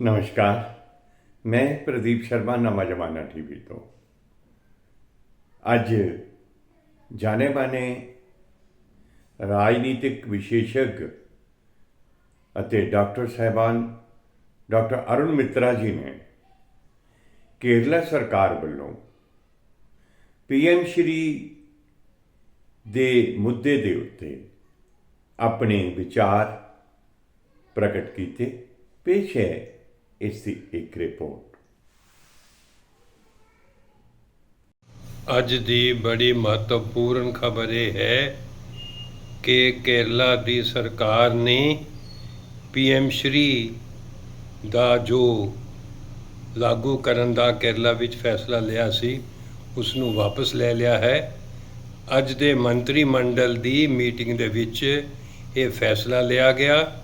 ਨਮਸਕਾਰ। ਮੈਂ ਪ੍ਰਦੀਪ ਸ਼ਰਮਾ, ਨਵਾਂ ਜਮਾਨਾ ਟੀਵੀ ਤੋਂ। ਅੱਜ ਜਾਣੇ ਮਾਨੇ ਰਾਜਨੀਤਿਕ ਵਿਸ਼ੇਸ਼ੱਗ ਅਤੇ ਡਾਕਟਰ ਸਾਹਿਬਾਨ ਡਾਕਟਰ ਅਰੁਣ ਮਿੱਤਰਾ ਜੀ ਨੇ ਕੇਰਲਾ ਸਰਕਾਰ ਵੱਲੋਂ ਪੀਐਮ ਸ਼੍ਰੀ ਦੇ ਮੁੱਦੇ ਦੇ ਉੱਤੇ ਆਪਣੇ ਵਿਚਾਰ ਪ੍ਰਗਟ ਕੀਤੇ, ਪੇਸ਼ ਹੈ। ਇਸ ਦੀ ਇੱਕ ਰਿਪੋਰਟ ਅੱਜ ਦੀ ਬੜੀ ਮਹੱਤਵਪੂਰਨ ਖਬਰ ਇਹ ਹੈ ਕਿ ਕੇਰਲਾ ਦੀ ਸਰਕਾਰ ਨੇ ਪੀਐਮ ਸ਼੍ਰੀ ਦਾ ਜੋ ਲਾਗੂ ਕਰਨ ਦਾ ਕੇਰਲਾ ਵਿੱਚ ਫੈਸਲਾ ਲਿਆ ਸੀ ਉਸ ਨੂੰ ਵਾਪਸ ਲੈ ਲਿਆ ਹੈ। ਅੱਜ ਦੇ ਮੰਤਰੀ ਮੰਡਲ ਦੀ ਮੀਟਿੰਗ ਦੇ ਵਿੱਚ ਇਹ ਫੈਸਲਾ ਲਿਆ ਗਿਆ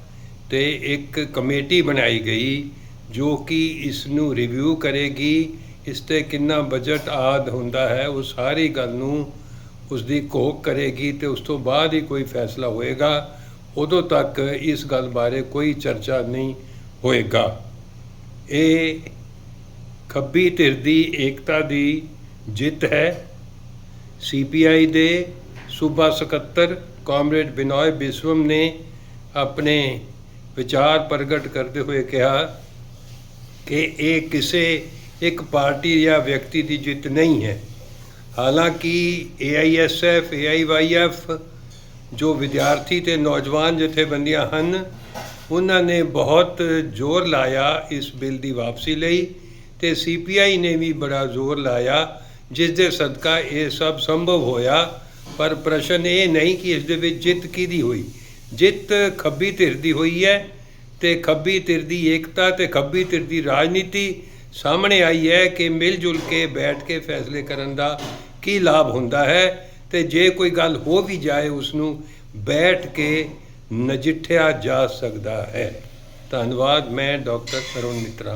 ਤੇ ਇੱਕ ਕਮੇਟੀ ਬਣਾਈ ਗਈ ਜੋ ਕਿ ਇਸ ਨੂੰ ਰਿਵਿਊ ਕਰੇਗੀ, ਇਸ ਤੇ ਕਿੰਨਾ ਬਜਟ ਆਦ ਹੁੰਦਾ ਹੈ, ਉਹ ਸਾਰੀ ਗੱਲ ਨੂੰ ਉਸ ਦੀ ਘੋਖ ਕਰੇਗੀ ਤੇ ਉਸ ਤੋਂ ਬਾਅਦ ਹੀ ਕੋਈ ਫੈਸਲਾ ਹੋਏਗਾ। ਉਦੋਂ ਤੱਕ ਇਸ ਗੱਲ ਬਾਰੇ ਕੋਈ ਚਰਚਾ ਨਹੀਂ ਹੋਏਗਾ। ਇਹ ਖੱਬੀ ਧਿਰ ਦੀ ਏਕਤਾ ਦੀ ਜਿੱਤ ਹੈ। ਸੀਪੀਆਈ ਦੇ ਸੂਬਾ ਸਕੱਤਰ ਕਾਮਰੇਡ ਬਿਨੋਏ ਬਿਸਵਮ ਨੇ ਆਪਣੇ ਵਿਚਾਰ ਪ੍ਰਗਟ ਕਰਦੇ ਹੋਏ ਕਿਹਾ ਕਿ ਇਹ ਕਿਸੇ ਇੱਕ ਪਾਰਟੀ ਜਾਂ ਵਿਅਕਤੀ ਦੀ ਜਿੱਤ ਨਹੀਂ ਹੈ। ਹਾਲਾਂਕਿ ਏਆਈਐਸਐਫ ਏਆਈਵਾਈਐਫ ਜੋ ਵਿਦਿਆਰਥੀ ਤੇ ਨੌਜਵਾਨ ਜਥੇਬੰਦੀਆਂ ਹਨ, ਉਹਨਾਂ ਨੇ ਬਹੁਤ ਜ਼ੋਰ ਲਾਇਆ ਇਸ ਬਿੱਲ ਦੀ ਵਾਪਸੀ ਲਈ ਤੇ ਸੀਪੀਆਈ ਨੇ ਵੀ ਬੜਾ ਜ਼ੋਰ ਲਾਇਆ, ਜਿਸ ਦੇ ਸਦਕਾ ਇਹ ਸਭ ਸੰਭਵ ਹੋਇਆ। ਪਰ ਪ੍ਰਸ਼ਨ ਇਹ ਨਹੀਂ ਕਿ ਇਸ ਦੇ ਵਿੱਚ ਜਿੱਤ ਕਿਹਦੀ ਹੋਈ? ਜਿੱਤ ਖੱਬੀ ਧਿਰ ਦੀ ਹੋਈ ਹੈ। ਤੇ ਖੱਬੀ ਧਿਰ ਦੀ ਏਕਤਾ ਤੇ ਖੱਬੀ ਧਿਰ ਦੀ ਰਾਜਨੀਤੀ ਸਾਹਮਣੇ ਆਈ ਹੈ ਕਿ ਮਿਲ ਜੁਲ ਕੇ ਬੈਠ ਕੇ ਫੈਸਲੇ ਕਰਨ ਦਾ ਕੀ ਲਾਭ ਹੁੰਦਾ ਹੈ ਤੇ ਜੇ ਕੋਈ ਗੱਲ ਹੋ ਵੀ ਜਾਏ ਉਸ ਨੂੰ ਬੈਠ ਕੇ ਨਜਿੱਠਿਆ ਜਾ ਸਕਦਾ ਹੈ। ਧੰਨਵਾਦ, ਮੈਂ ਡਾਕਟਰ ਅਰੁਣ ਮਿੱਤਰਾ।